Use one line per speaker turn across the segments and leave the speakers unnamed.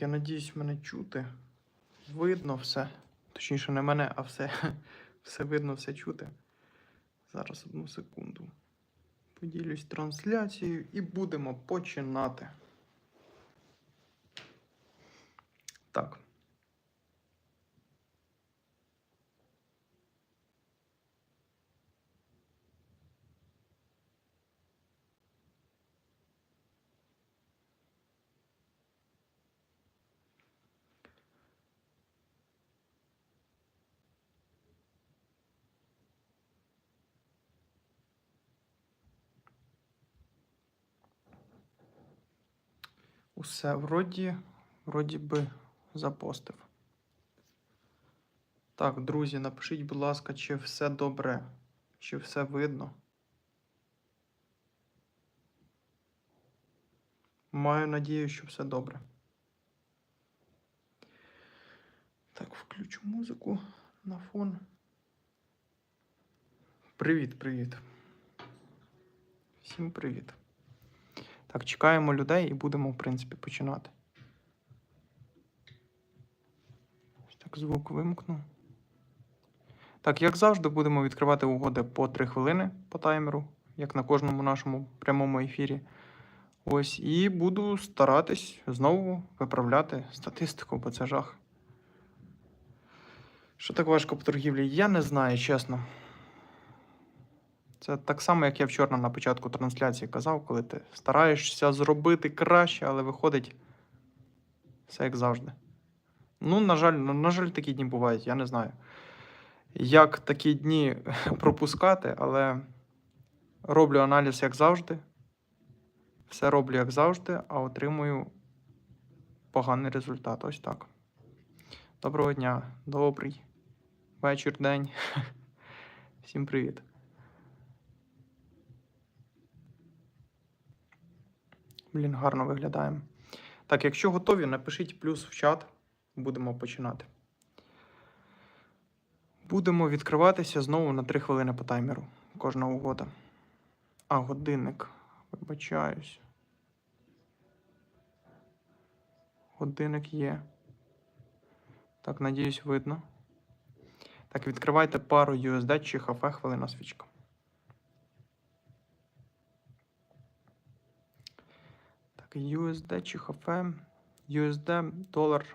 Я надіюсь, мене чути. Видно все. Точніше, не мене, а все. Все видно, все чути. Зараз одну секунду. Поділюсь трансляцією і будемо починати. Так. Усе вроді, вроді би запостив. Так, друзі, напишіть, будь ласка, чи все добре, чи все видно. Маю надію, що все добре. Так, включу музику на фон. Привіт, привіт. Всім привіт. Так, чекаємо людей і будемо, в принципі, починати. Так, звук вимкну. Так, як завжди, будемо відкривати угоди по 3 хвилини по таймеру, як на кожному нашому прямому ефірі. Ось, і буду старатись знову виправляти статистику, бо це жах. Що так важко по торгівлі? Я не знаю, чесно. Це так само, як я вчора на початку трансляції казав, коли ти стараєшся зробити краще, але виходить все як завжди. Ну, на жаль, ну, на жаль, такі дні бувають, я не знаю. Як такі дні пропускати, але роблю аналіз як завжди. Все роблю як завжди, а отримую поганий результат. Ось так. Доброго дня, добрий вечір, день. Всім привіт. Блін, гарно виглядаємо. Так, якщо готові, напишіть плюс в чат. Будемо починати. Будемо відкриватися знову на 3 хвилини по таймеру. Кожна угода. А, годинник. Вибачаюсь. Годинник є. Так, надіюсь, видно. Так, відкривайте пару USD чи HF хвилина свічка. USD чи HF. USD, долар,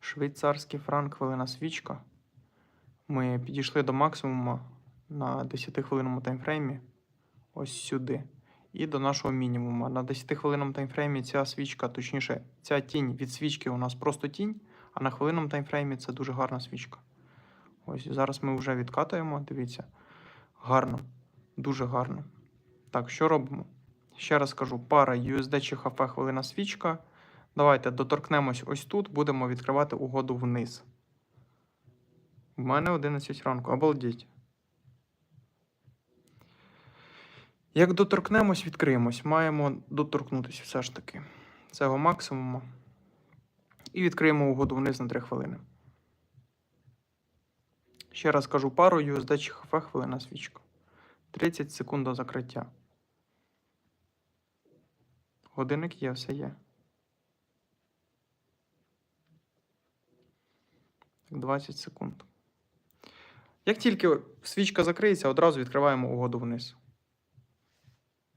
швейцарський франк, хвилина свічка. Ми підійшли до максимуму на 10-хвилинному таймфреймі. Ось сюди. І до нашого мінімуму. На 10-хвилинному таймфреймі ця свічка, точніше, ця тінь від свічки у нас просто тінь, а на хвилинному таймфреймі це дуже гарна свічка. Ось зараз ми вже відкатуємо. Дивіться. Гарно. Дуже гарно. Так, що робимо? Ще раз кажу, пара USD чи HF хвилина свічка. Давайте доторкнемось ось тут, будемо відкривати угоду вниз. У мене 11 ранку. Обалдіть. Як доторкнемось, відкриємось. Маємо доторкнутися все ж таки. Цього максимуму. І відкриємо угоду вниз на 3 хвилини. Ще раз кажу пару USD чи HF хвилина свічка. 30 секунд до закриття. Годинник є, все є. Так, 20 секунд. Як тільки свічка закриється, одразу відкриваємо угоду вниз.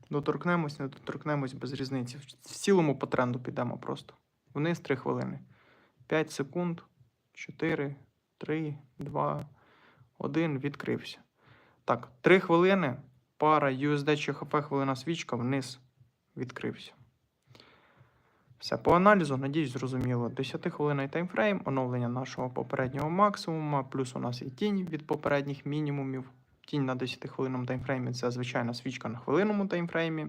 Доторкнемось, не доторкнемось без різниці. В цілому по тренду підемо просто. Вниз 3 хвилини. 5 секунд. 4, 3, 2, 1. Відкрився. Так, 3 хвилини. Пара USD чи HF хвилина свічка вниз відкрився. Все, по аналізу, надіюсь, зрозуміло. 10 хвилинний таймфрейм, оновлення нашого попереднього максимума, плюс у нас і тінь від попередніх мінімумів. Тінь на 10 хвилинному таймфреймі це звичайна свічка на хвилинному таймфреймі.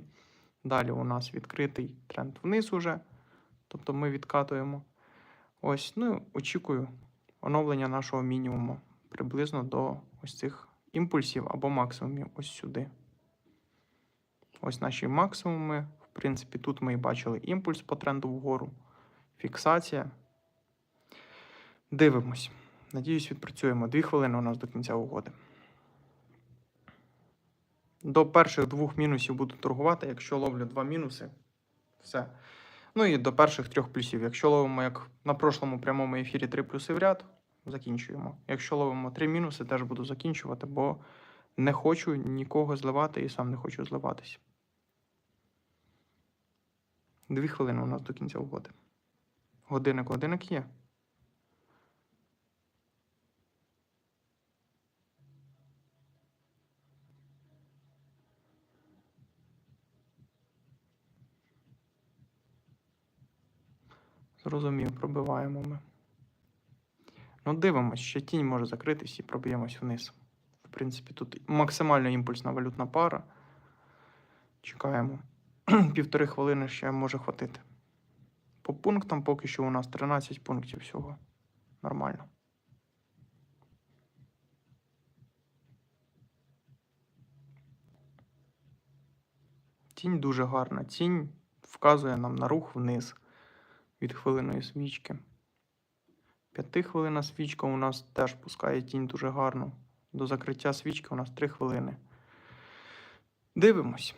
Далі у нас відкритий тренд вниз уже. Тобто ми відкатуємо. Ось, ну, очікую оновлення нашого мінімуму приблизно до ось цих імпульсів або максимумів ось сюди. Ось наші максимуми. В принципі, тут ми і бачили імпульс по тренду вгору, фіксація. Дивимось. Надіюсь, відпрацюємо. Дві хвилини у нас до кінця угоди. До перших двох мінусів буду торгувати. Якщо ловлю два мінуси, все. Ну і до перших трьох плюсів. Якщо ловимо, як на прошлому прямому ефірі, три плюси в ряд, закінчуємо. Якщо ловимо три мінуси, теж буду закінчувати, бо не хочу нікого зливати і сам не хочу зливатися. Дві хвилини у нас до кінця угоди. Годинник, годинник є. Зрозумів, пробиваємо ми. Ну, дивимось, ще тінь може закритись і проб'ємось вниз. В принципі, тут максимально імпульсна валютна пара. Чекаємо. Півтори хвилини ще може хватити. По пунктам поки що у нас 13 пунктів всього. Нормально. Тінь дуже гарна. Тінь вказує нам на рух вниз від хвилиної свічки. П'ятихвилина свічка у нас теж пускає тінь дуже гарно. До закриття свічки у нас 3 хвилини. Дивимось.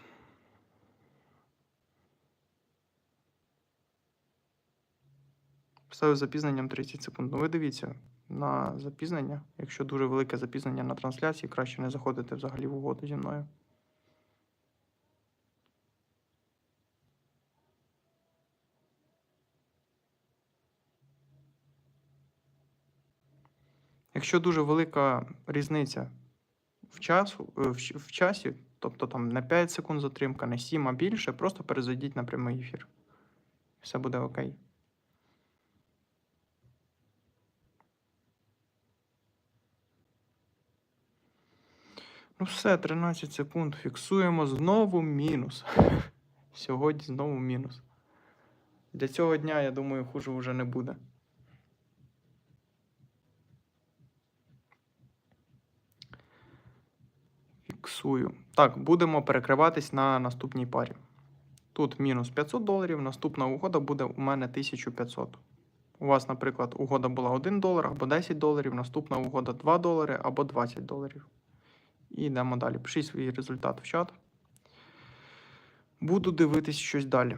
Ставив запізненням 30 секунд. Ну, ви дивіться на запізнення. Якщо дуже велике запізнення на трансляції, краще не заходити взагалі в угоду зі мною. Якщо дуже велика різниця в, часу, е, в, часі, тобто там не 5 секунд затримка, не 7, а більше, просто перезайдіть на прямий ефір. Все буде окей. Ну все, 13 секунд. Фіксуємо знову мінус. Сьогодні знову мінус. Для цього дня, я думаю, хуже вже не буде. Фіксую. Так, будемо перекриватись на наступній парі. Тут мінус 500 доларів, наступна угода буде у мене 1500. У вас, наприклад, угода була 1 долар або 10 доларів, наступна угода 2 долари або 20 доларів. І йдемо далі. Пишіть свій результат в чат. Буду дивитись щось далі.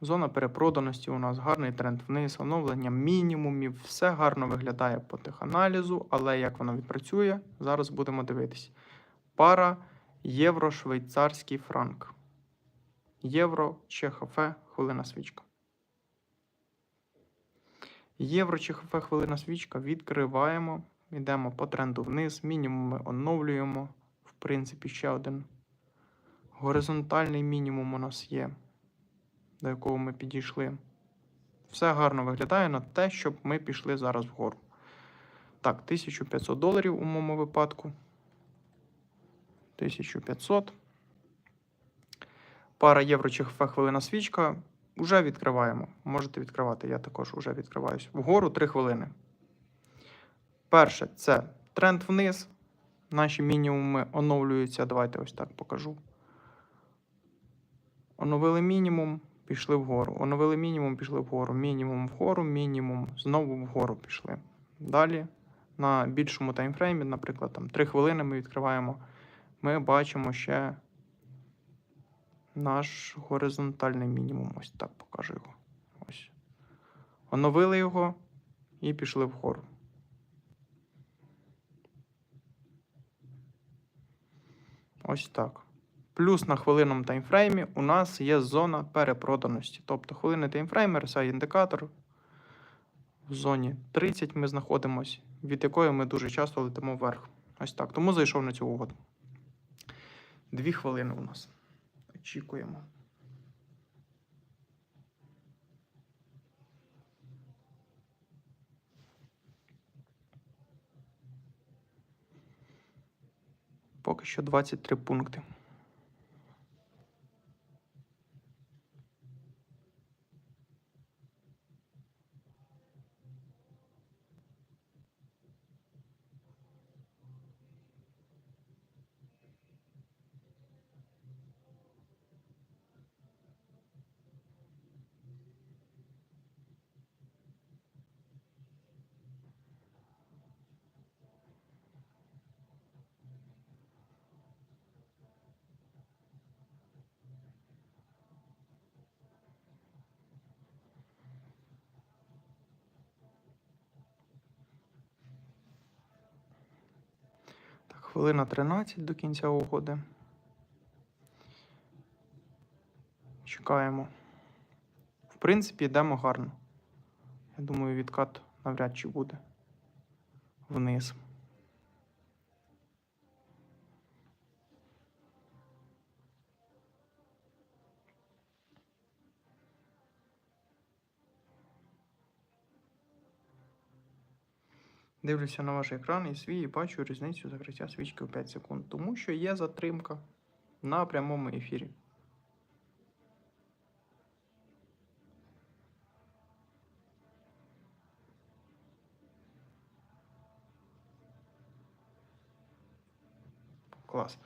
Зона перепроданості у нас гарний тренд вниз, оновлення мінімумів, все гарно виглядає по теханалізу, але як воно відпрацює, зараз будемо дивитись. Пара євро-швейцарський франк. Євро ЧХФ хвилина свічка. Євро ЧХФ хвилина свічка. Відкриваємо. Йдемо по тренду вниз. Мінімуми оновлюємо. В принципі, ще один горизонтальний мінімум у нас є до якого ми підійшли. Все гарно виглядає на те, щоб ми пішли зараз вгору. Так, 1500 доларів у моєму випадку. 1500. Пара євро чи хвилина свічка. Уже відкриваємо. Можете відкривати, я також вже відкриваюсь. Вгору 3 хвилини. Перше це тренд вниз. Наші мінімуми оновлюються. Давайте ось так покажу. Оновили мінімум пішли вгору. Оновили мінімум, пішли вгору. Мінімум вгору, мінімум, знову вгору пішли. Далі на більшому таймфреймі, наприклад, там 3 хвилини ми відкриваємо. Ми бачимо ще наш горизонтальний мінімум. Ось так покажу його. Ось. Оновили його і пішли вгору. Ось так. Плюс на хвилинному таймфреймі у нас є зона перепроданості. Тобто хвилинний таймфрейм, RSI індикатор. В зоні 30 ми знаходимося, від якої ми дуже часто летимо вверх. Ось так. Тому зайшов на цю угоду. Дві хвилини у нас. Очікуємо. Поки що 23 пункти. Хвилина 13 до кінця угоди. Чекаємо. В принципі, йдемо гарно. Я думаю, відкат навряд чи буде вниз. Дивлюся на ваш екран і свій і бачу різницю закриття свічки у 5 секунд, тому що є затримка на прямому ефірі. Клас.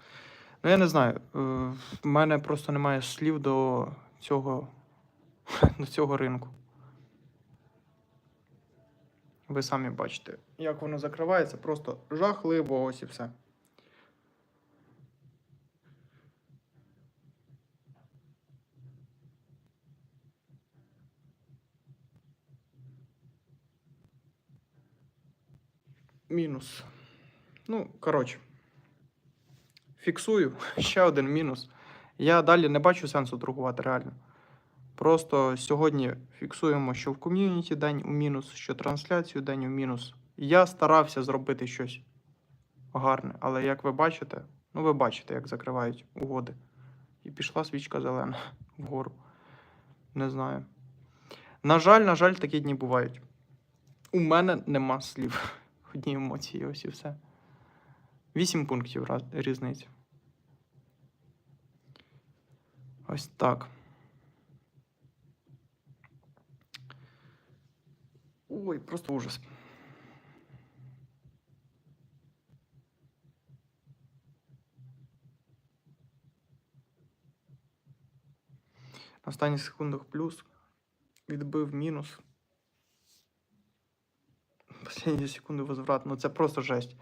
Ну, я не знаю. е, В мене просто немає слів до цього, до цього ринку. Ви самі бачите, як воно закривається, просто жахливо, ось і все. Мінус. Ну, коротше. Фіксую ще один мінус. Я далі не бачу сенсу торгувати реально. Просто сьогодні фіксуємо, що в ком'юніті день у мінус, що трансляцію день у мінус. Я старався зробити щось гарне, але як ви бачите, ну ви бачите, як закривають угоди. І пішла свічка зелена вгору. Не знаю. На жаль, на жаль, такі дні бувають. У мене нема слів. Одні емоції, ось і все. Вісім пунктів різниці. Ось так. Ой, просто ужас. На останніх секундах плюс. Відбив мінус. Останні секунди возврат. Ну це просто жесть.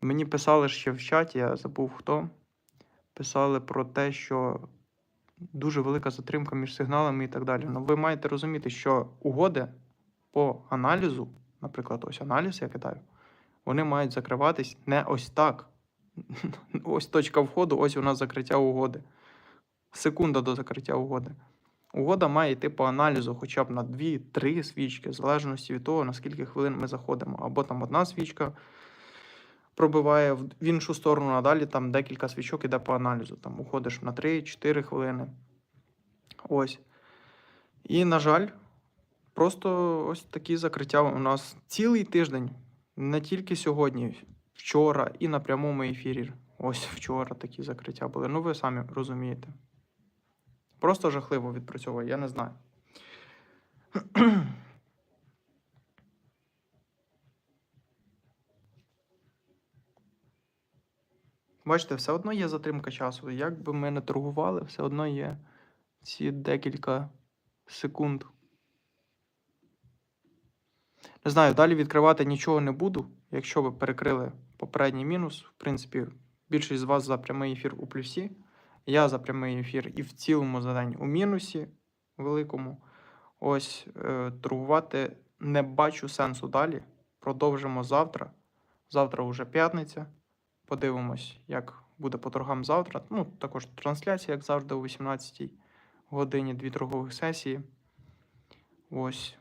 Мені писали ще в чаті, я забув хто. Писали про те, що дуже велика затримка між сигналами і так далі. Ну, ви маєте розуміти, що угоди по аналізу, наприклад, ось аналіз я кидаю, вони мають закриватись не ось так. Ось точка входу, ось у нас закриття угоди. Секунда до закриття угоди. Угода має йти по аналізу хоча б на 2-3 свічки, в залежності від того, на скільки хвилин ми заходимо. Або там одна свічка пробиває в іншу сторону, а далі там декілька свічок іде по аналізу. Там уходиш на 3-4 хвилини. Ось. І, на жаль, просто ось такі закриття у нас цілий тиждень, не тільки сьогодні, вчора і на прямому ефірі. Ось вчора такі закриття були. Ну, ви самі розумієте. Просто жахливо відпрацьовує, я не знаю. Бачите, все одно є затримка часу. Як би ми не торгували, все одно є ці декілька секунд. Не знаю, далі відкривати нічого не буду. Якщо ви перекрили попередній мінус, в принципі, більшість з вас за прямий ефір у плюсі. Я за прямий ефір і в цілому за день у мінусі великому. Ось е, торгувати не бачу сенсу далі. Продовжимо завтра. Завтра вже п'ятниця. Подивимось, як буде по торгам завтра. Ну, також трансляція, як завжди, о 18 годині, дві торгових сесії. Ось.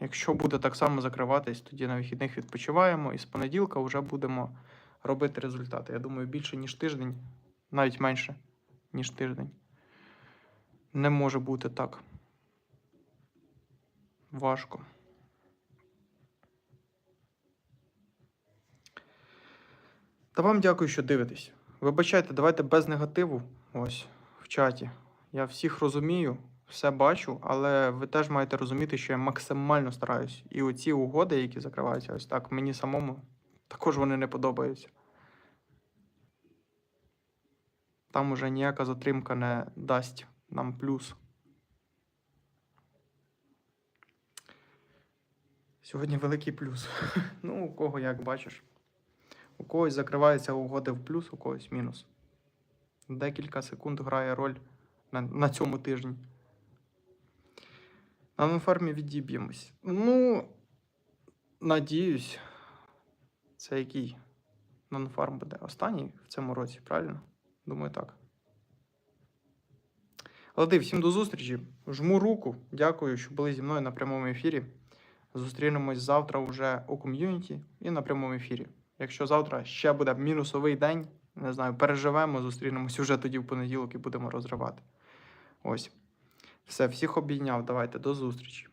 Якщо буде так само закриватись, тоді на вихідних відпочиваємо і з понеділка вже будемо робити результати. Я думаю, більше, ніж тиждень, навіть менше, ніж тиждень. Не може бути так. Важко. Та вам дякую, що дивитесь. Вибачайте, давайте без негативу. Ось в чаті. Я всіх розумію, все бачу, але ви теж маєте розуміти, що я максимально стараюсь. І оці угоди, які закриваються ось так, мені самому також вони не подобаються. Там уже ніяка затримка не дасть нам плюс. Сьогодні великий плюс. Ну, у кого як бачиш. У когось закриваються угоди в плюс, у когось мінус. Декілька секунд грає роль на, на цьому тижні. На нонфармі відіб'ємось. Ну, надіюсь, це який? Нонфарм буде останній в цьому році, правильно? Думаю, так. Лади, всім до зустрічі. Жму руку. Дякую, що були зі мною на прямому ефірі. Зустрінемось завтра вже у ком'юніті і на прямому ефірі. Якщо завтра ще буде мінусовий день, не знаю, переживемо, зустрінемось уже тоді в понеділок і будемо розривати. Ось. Все, всіх обійняв. Давайте, до зустрічі.